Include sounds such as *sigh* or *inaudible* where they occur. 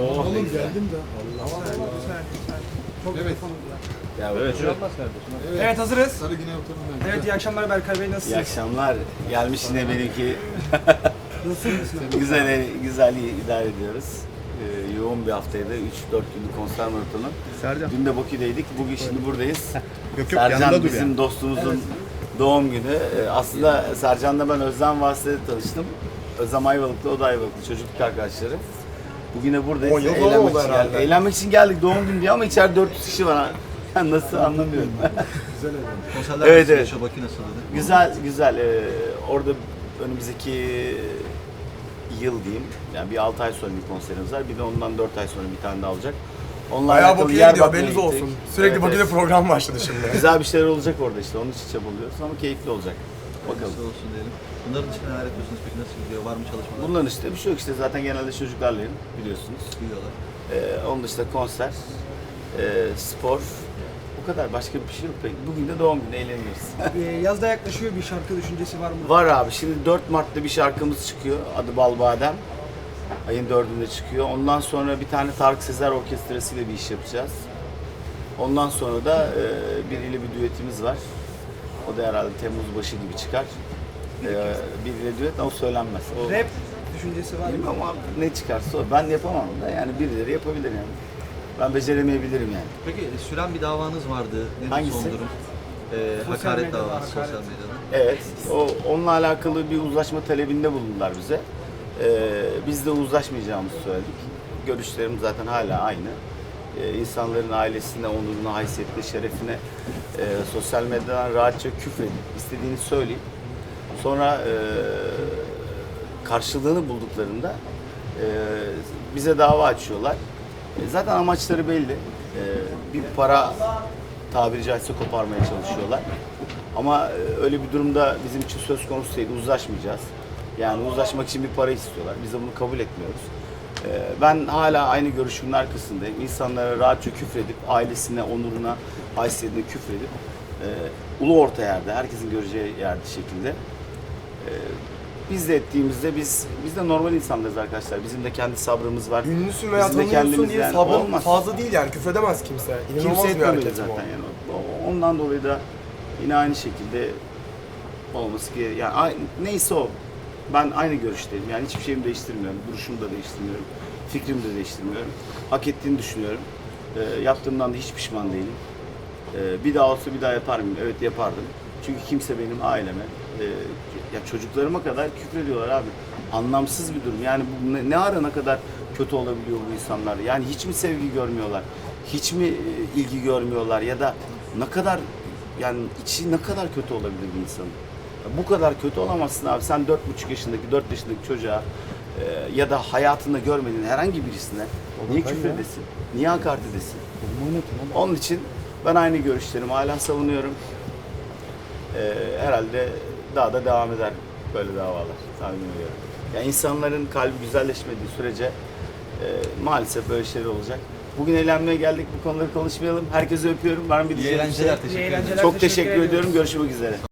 Oğlum geldim de. Evet. Ya evet. Evet hazırız. Sarı Güney oturumda. Evet iyi akşamlar Berkay Bey İyi nasılsınız? akşamlar. Gelmiş yine benimki. *laughs* Nasılsınız? güzel, güzel idare ediyoruz. Ee, yoğun bir haftaydı. 3-4 günlük konser maratonu. Sercan. Dün de Bakü'deydik. Bugün şimdi buradayız. *laughs* Yok yok yanında Sercan bizim yani. dostumuzun doğum günü. Ee, aslında Sercan'la ben Özlem vasıtasıyla tanıştım. Özlem Ayvalıklı, o da Ayvalıklı. Çocukluk arkadaşları. Bugün de buradayız. On yıl falan Eğlenmek oldu için, herhalde. geldik. Eğlenmek için geldik doğum günü diye ama içeride 400 kişi var. *laughs* Ben nasıl anlamıyorum. *laughs* Konserler Evet, nasıl evet. geçiyor? Bakü nasıl dedi? Güzel güzel. Ee, orada önümüzdeki yıl diyeyim. Yani bir 6 ay sonra bir konserimiz var. Bir de ondan 4 ay sonra bir tane daha olacak. Onunla Bayağı alakalı Bakü'ye yer gidiyor bakmaya haberiniz gittik. olsun. Sürekli Evet, Bakü'de evet. program başladı şimdi. *laughs* Güzel bir şeyler olacak orada işte. Onun için çabalıyoruz ama keyifli olacak. Bakalım. Nasıl olsun diyelim. Bunların dışında neler yapıyorsunuz peki? Nasıl gidiyor? Var mı çalışmalar? Bunların işte bir şey yok işte zaten genelde çocuklarlayım biliyorsunuz. Biliyorlar. Ee, onun dışında konser, e, spor. Bu kadar başka bir şey yok. Peki Bugün de doğum günü eğleniyoruz. *laughs* Ee, yaz da yaklaşıyor bir şarkı düşüncesi var mı? Var abi. Şimdi 4 Mart'ta bir şarkımız çıkıyor. Adı Bal Badem. Ayın 4'ünde çıkıyor. Ondan sonra bir tane Tarık Sezer Orkestrası ile bir iş yapacağız. Ondan sonra da e, biriyle bir düetimiz var. O da herhalde Temmuz başı gibi çıkar. E, biriyle düet ama o söylenmez. O, Rap düşüncesi var mı? Bilmem ama ne çıkarsa o. Ben yapamam da yani birileri yapabilir yani. Ben beceremeyebilirim yani. Peki süren bir davanız vardı. Nedir Hangisi? son durum? Ee, Sosyal hakaret medyada davası hakaret. sosyal medyada. Evet, o onunla alakalı bir uzlaşma talebinde bulundular bize. Ee, biz de uzlaşmayacağımızı söyledik. Görüşlerim zaten hala aynı. Ee, insanların ailesine, onuruna, haysiyetine, şerefine e, sosyal medyadan rahatça küfredip istediğini söyleyip sonra e, karşılığını bulduklarında e, bize dava açıyorlar. E, zaten amaçları belli. E, bir para tabiri caizse koparmaya çalışıyorlar. Ama e, öyle bir durumda bizim için söz konusu değil, uzlaşmayacağız. Yani uzlaşmak için bir para istiyorlar. Biz de bunu kabul etmiyoruz. E, Ben hala aynı görüşümün arkasındayım. İnsanlara rahatça küfredip, ailesine, onuruna, haysiyetine küfredip, e, ulu orta yerde, herkesin göreceği yerde şekilde biz de ettiğimizde biz biz de normal insanlarız arkadaşlar. Bizim de kendi sabrımız var. Ünlüsün veya Bizim de tanınıyorsun kendimiz diye yani sabrın olmaz. fazla değil yani küfredemez kimse. İnanılmaz Kimse bir etmemeli hareket zaten bu. yani. O- Ondan dolayı da yine aynı şekilde olması ki yani ay- neyse o. Ben aynı görüşteyim. Yani hiçbir şeyimi değiştirmiyorum. Duruşumu da değiştirmiyorum. Fikrimi de değiştirmiyorum. Hak ettiğini düşünüyorum. Ee, yaptığımdan da hiç pişman değilim. Ee, bir daha olsa bir daha yapar mıyım? Evet yapardım. Çünkü kimse benim aileme, e, ya çocuklarıma kadar küfrediyorlar abi. Anlamsız bir durum. Yani bu ne, ne ara ne kadar kötü olabiliyor bu insanlar? Yani hiç mi sevgi görmüyorlar? Hiç mi e, ilgi görmüyorlar? Ya da ne kadar yani içi ne kadar kötü olabilir bir insanın? Ya bu kadar kötü olamazsın abi. Sen 4,5 yaşındaki, 4 yaşındaki çocuğa e, ya da hayatında görmediğin herhangi birisine niye küfür edesin? Niye hakaret edesin? Onun için ben aynı görüşlerimi hala savunuyorum. Ee, herhalde daha da devam eder böyle davalar tahmin ediyorum. Yani insanların kalbi güzelleşmediği sürece e, maalesef böyle şeyler olacak. Bugün eğlenmeye geldik bu konuları konuşmayalım. Herkese öpüyorum. Var mı bir İyi diyeceğim bir şey? eğlenceler. Teşekkür İyi ederim. eğlenceler. Çok teşekkür ediyoruz. ediyorum. Görüşmek üzere.